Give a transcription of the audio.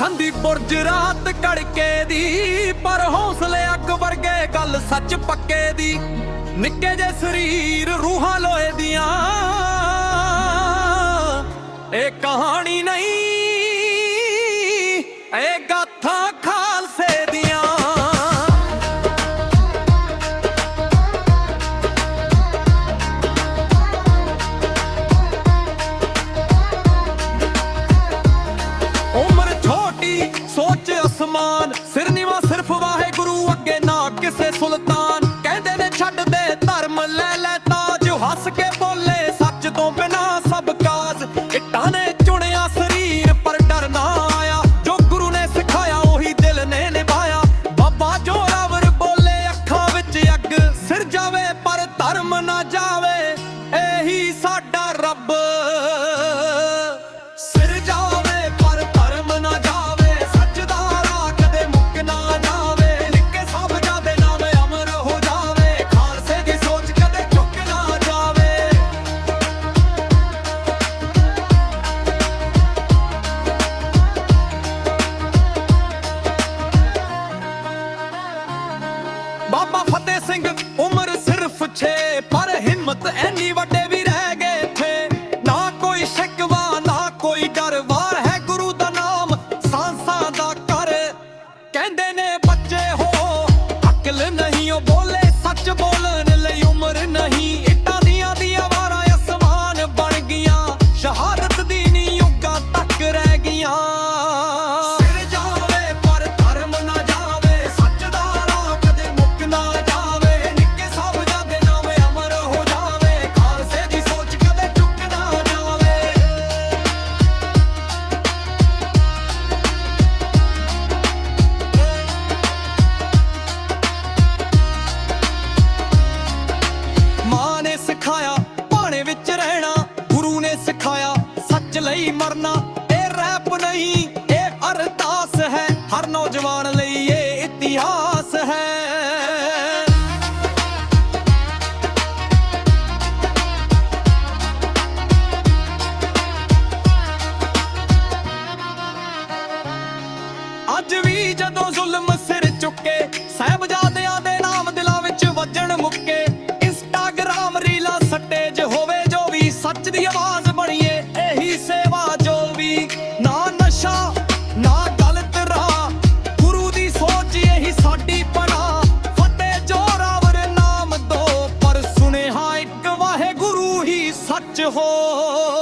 ਜਾਂਦੀ ਬੁਰਜ ਰਾਤ ਕੜਕੇ ਦੀ, ਪਰ ਹੌਸਲੇ ਅੱਗ ਵਰਗੇ ਗੱਲ ਸੱਚ ਪੱਕੇ ਦੀ। ਨਿੱਕੇ ਜੇ ਸਰੀਰ ਰੂਹਾਂ ਲੋਏ ਦੀਆਂ। ਇਹ ਕਹਾਣੀ ਨਹੀਂ, ਇਹ ਗਾਥਾ ਸੋਚ ਸਿਰ ਨਿਵਾ ਸਿਰਫ ਵਾਹਿਗੁਰੂ, ਅੱਗੇ ਨਾ ਕਿਸੇ ਸੁਲਤਾਨ। ਕਹਿੰਦੇ ਨੇ ਛੱਡ ਦੇ ਧਰਮ, ਲੈ ਲੈ ਤਾਜ। ਹੱਸ ਕੇ ਬੋਲੇ ਸੱਚ ਤੋਂ ਬਿਨਾ ਸਭ ਕਾਜ। ਇੱਟਾਂ ਨੇ ਚੁਣਿਆ ਸਰੀਰ, ਪਰ ਡਰ ਨਾ ਆਇਆ। ਜੋ ਗੁਰੂ ਨੇ ਸਿਖਾਇਆ, ਉਹੀ ਦਿਲ ਨੇ ਨਿਭਾਇਆ। ਬਾਬਾ ਜੋਰਾਵਰ ਬੋਲੇ ਅੱਖਾਂ ਵਿੱਚ ਅੱਗ। ਸਿਰ ਜਾਵੇ, ਪਰ ਧਰਮ ਨਾ ਜਾਵੇ। ਬਾਬਾ ਫਤਿਹ ਸਿੰਘ ਉਮਰ ਸਿਰਫ 6 ਪਰ ਹਿੰਮਤ ਐਨੀ ਨੌਜਵਾਨ ਲਈ ਇਹ ਇਤਿਹਾਸ ਹੈ। ਅੱਜ ਵੀ ਜਦੋਂ ਜ਼ੁਲਮ ਸਿਰ ਚੁੱਕੇ, ਸਹਿਬਜ਼ਾਦਿਆਂ ਦੇ ਨਾਮ ਦਿਲਾਂ ਵਿੱਚ ਵੱਜਣ ਮੁੱਕੇ ਇੰਸਟਾਗ੍ਰਾਮ ਰੀਲਾਂ ਸੱਟੇ 'ਚ ਹੋਵੇ ਜੋ ਵੀ ਸੱਚ ਦੀ ਆਵਾਜ਼ 火。